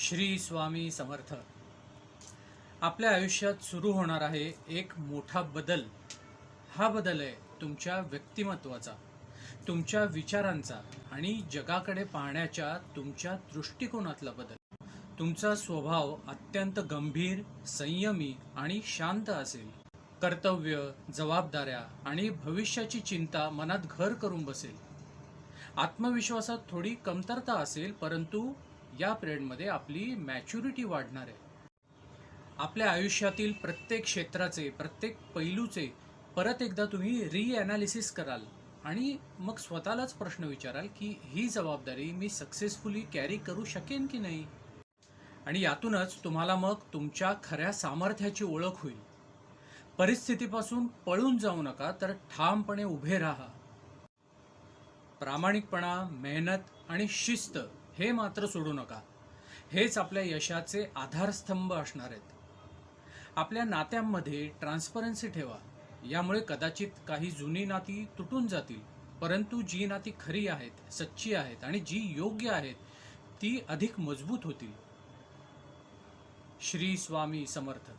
श्री स्वामी समर्थ. आपल्या आयुष्यात सुरू होणार आहे एक मोठा बदल. हा बदल आहे तुमच्या व्यक्तिमत्वाचा तुमच्या विचारांचा आणि जगाकडे पाहण्याच्या तुमच्या दृष्टिकोनातला बदल. तुमचा स्वभाव अत्यंत गंभीर संयमी आणि शांत असेल. कर्तव्य जबाबदाऱ्या आणि भविष्याची चिंता मनात घर करून बसेल. आत्मविश्वासात थोडी कमतरता असेल परंतु या पिरियडमध्ये आपली मॅच्युरिटी वाढणार आहे. आपल्या आयुष्यातील प्रत्येक क्षेत्राचे प्रत्येक पैलूचे परत एकदा तुम्ही रिॲनालिसिस कराल आणि मग स्वतःलाच प्रश्न विचाराल की ही जबाबदारी मी सक्सेसफुली कॅरी करू शकेन की नाही? आणि यातूनच तुम्हाला मग तुमच्या खऱ्या सामर्थ्याची ओळख होईल. परिस्थितीपासून पळून जाऊ नका तर ठामपणे उभे राहा. प्रामाणिकपणा मेहनत आणि शिस्त हे मात्र सोडू नका. हेच आपल्या यशाचे आधारस्तंभ असणार आहेत. आपल्या नात्यांमध्ये ट्रान्सपरन्सी ठेवा. यामुळे कदाचित काही जुनी नाती तुटून जातील. परंतु जी नाती खरी आहेत सच्ची आहेत आणि जी योग्य आहेत ती अधिक मजबूत होतील. श्री स्वामी समर्थ.